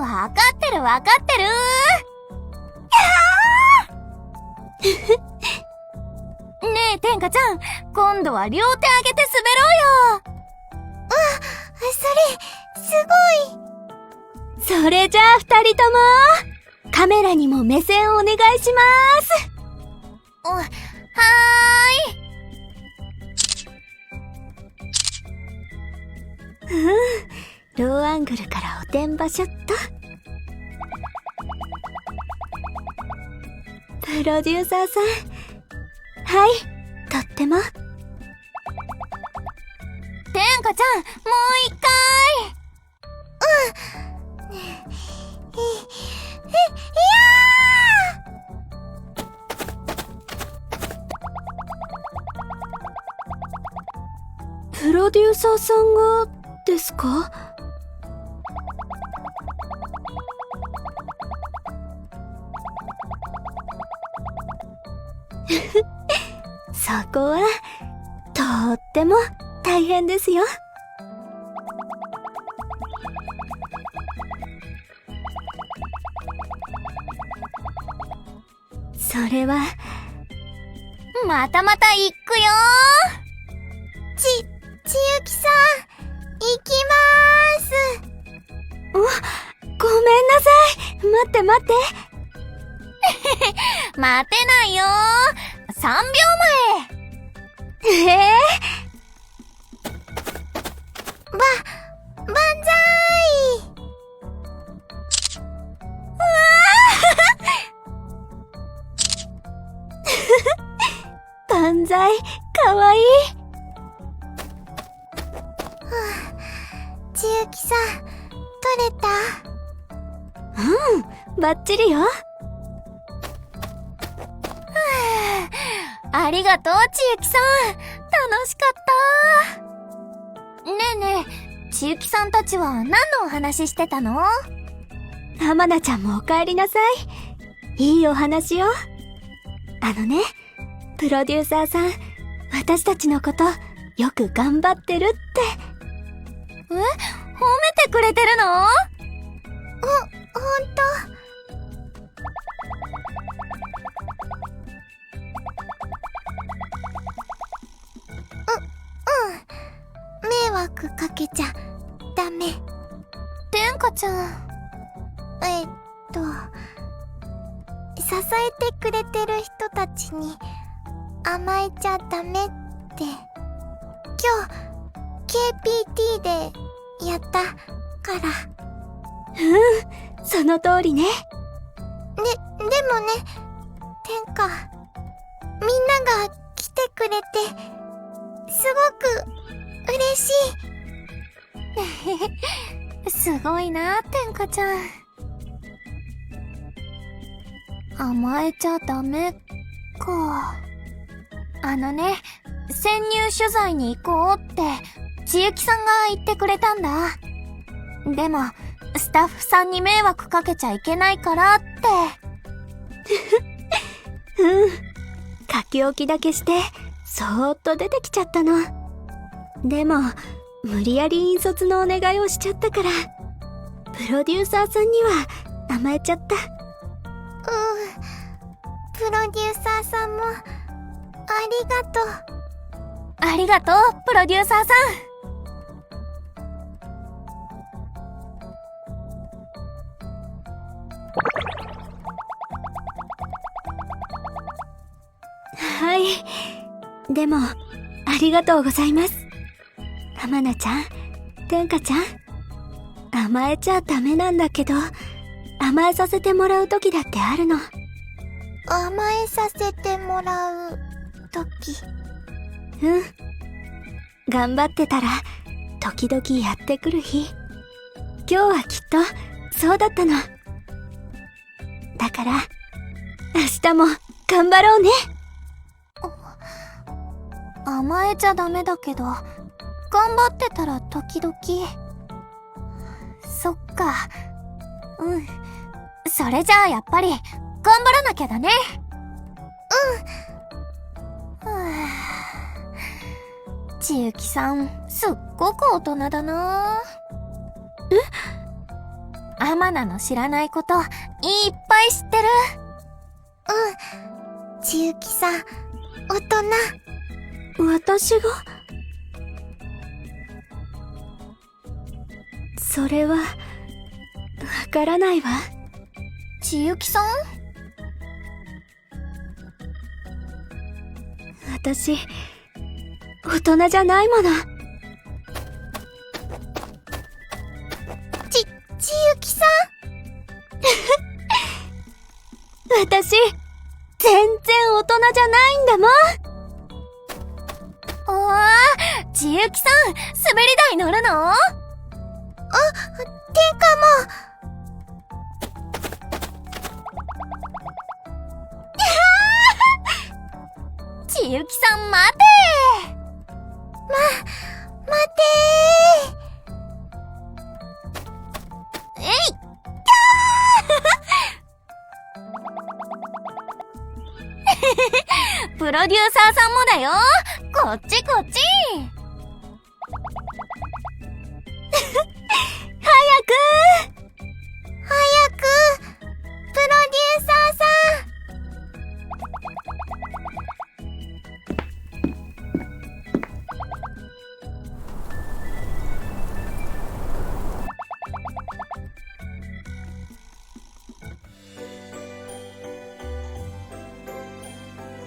わかってるわかってる。ー。ねえ、天下ちゃん、今度は両手上げて滑ろうよ。それ、すごい。それじゃあ二人とも、カメラにも目線をお願いしまーす。お、はローアングルからおてんばショット。プロデューサーさん。はい、とっても。天下ちゃん、もう一回うんいやプロデューサーさんが、ですか？そこは、とっても大変ですよ。それは、またまた行くよち、ちゆきさん、行きまーす。おごめんなさい待って待って待てないよ。ー !3 秒前。ええー、ば、ばんざーいうわー。ばんざい、かわいい。はち千雪さん、取れた。うん、ばっちりよ。ありがとう、ちゆきさん楽しかったねえねえ、ちゆきさんたちは何のお話ししてたの？浜田ちゃんもお帰りなさい。いいお話よ。あのね、プロデューサーさん、私たちのこと、よく頑張ってるって。褒めてくれてるの？ほんと惑かけちゃダメ。天下ちゃん。えっと、支えてくれてる人たちに甘えちゃダメって、今日、KPT でやったから。その通りね。で、でもね、天下、みんなが来てくれて、すごく嬉しい。すごいな、天下ちゃん。甘えちゃダメか。あのね、潜入取材に行こうって、ちゆきさんが言ってくれたんだ。でも、スタッフさんに迷惑かけちゃいけないからって。うん。書き置きだけして、そーっと出てきちゃったの。でも、無理やり引率のお願いをしちゃったから、プロデューサーさんには甘えちゃった。うん。プロデューサーさんも、ありがとう。ありがとう、プロデューサーさはい。でも、ありがとうございます。浜名ちゃん、天下ちゃん？甘えちゃダメなんだけど、甘えさせてもらう時だってあるの。甘えさせてもらう、とき。うん。頑張ってたら、時々やってくる日。今日はきっと、そうだったの。だから、明日も、頑張ろうね。ん。甘えちゃダメだけど、頑張ってたら時々。そっか。うん。それじゃあやっぱり、頑張らなきゃだね。うん。はあ、ちゆきさん、すっごく大人だなえ？アマナの知らないこと、いっぱい知ってる。うん。ちゆきさん、大人。私が？それは、わからないわ。ちゆきさん？私、大人じゃないもの。ち、ちゆきさん？私、全然大人じゃないんだもん。おー、ちゆきさん、滑り台乗るの？てかちゆきさん待て。も、待て。えいプロデュー。サーさんもだよこっち